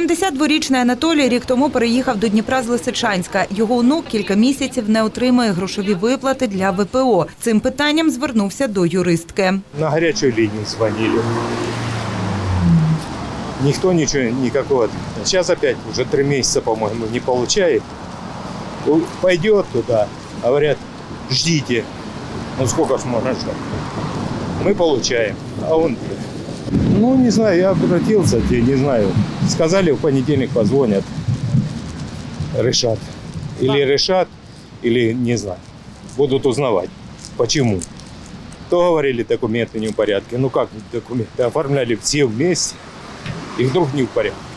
72-річний Анатолій рік тому переїхав до Дніпра з Лисичанська. Його онук кілька місяців не отримує грошові виплати для ВПО. Цим питанням звернувся до юристки. На горячую линию звонили. Никто ничего, никакого. Сейчас опять уже три месяца, по-моему, не получает. У- Пойдет туда, говорят, ждите. Ну сколько ж можно ждать? Мы получаем, а он. Ну, не знаю, я обратился, те, не знаю. Сказали, в понедельник позвонят. Решат. Или решат, или не знаю. Будут узнавать. Почему? То говорили, документы не в порядке. Ну как документы? Оформляли все вместе, и вдруг не в порядке.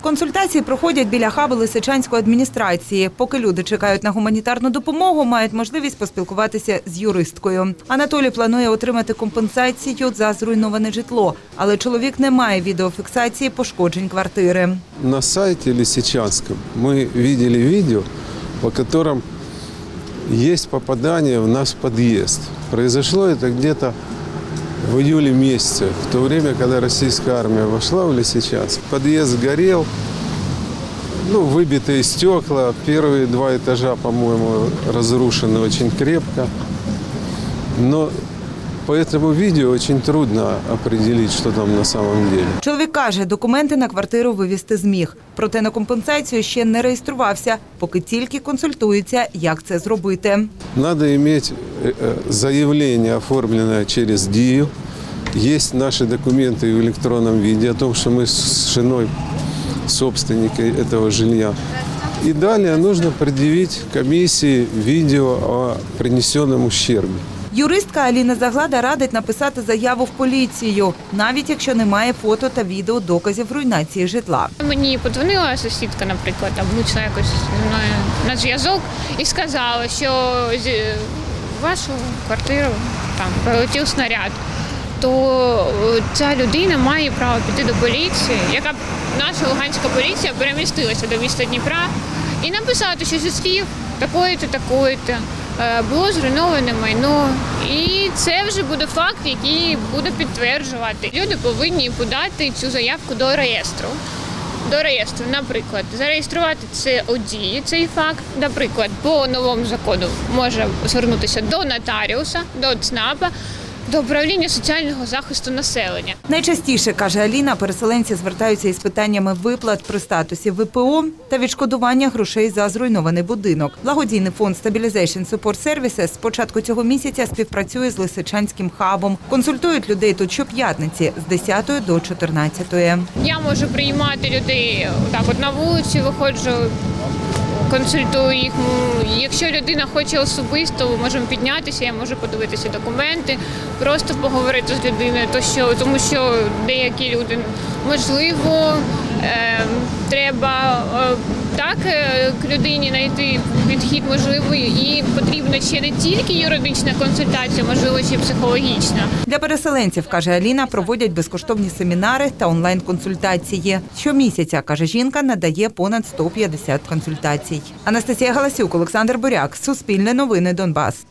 Консультації проходять біля хаби Лисичанської адміністрації. Поки люди чекають на гуманітарну допомогу, мають можливість поспілкуватися з юристкою. Анатолій планує отримати компенсацію за зруйноване житло, але чоловік не має відеофіксації пошкоджень квартири. На сайте Лисичанском мы видели видео, по которым есть попадание в наш подъезд. Произошло это где-то в июле месяце, в то время, когда российская армия вошла в Лисичанск. Подъезд горел, ну, выбитые стекла, первые два этажа, по-моему, разрушены очень крепко. Но по этому видео очень трудно определить, что там на самом деле. Чоловік каже, документи на квартиру вивізти зміг. Проте на компенсацію ще не реєструвався, поки тільки консультується, як це зробити. Надо иметь э, э, заявление, оформленное через ДИЮ. Есть наши документы в электронном виде о том, что мы с женой собственники этого жилья. И далее нужно предъявить комиссии видео о принесенном ущербе. Юристка Аліна Заглада радить написати заяву в поліцію, навіть якщо немає фото та відео доказів руйнації житла. Мені подзвонила сусідка, наприклад, там якось зі мною на зв'язок і сказала, що з вашу квартиру там прилетів снаряд. То е, ця людина має право піти до поліції, яка наша луганська поліція перемістилася до міста Дніпра і написати, що зі слів такої-то, такої-то е, було зруйноване майно. І це вже буде факт, який буде підтверджувати. Люди повинні подати цю заявку до реєстру. До реєстру, наприклад, зареєструвати це одії цей факт. Наприклад, по новому закону може звернутися до нотаріуса, до ЦНАПа, до управління соціального захисту населення. Найчастіше, каже Аліна, переселенці звертаються із питаннями виплат при статусі ВПО та відшкодування грошей за зруйнований будинок. Благодійний фонд Stabilization Support Services з початку цього місяця співпрацює з Лисичанським хабом. Консультують людей тут щоп'ятниці з 10 до 14. Я можу приймати людей так, от на вулиці виходжу, консультую їх. Якщо людина хоче особисто, ми можемо піднятися, я можу подивитися документи, просто поговорити з людиною, то що, тому що деякі люди можливо. Е, треба е, так е, к людині знайти підхід можливий, і потрібна ще не тільки юридична консультація, можливо, ще психологічна. Для переселенців, каже Аліна, проводять безкоштовні семінари та онлайн-консультації. Щомісяця, каже жінка, надає понад 150 консультацій. Анастасія Галасюк, Олександр Буряк, Суспільне новини Донбас.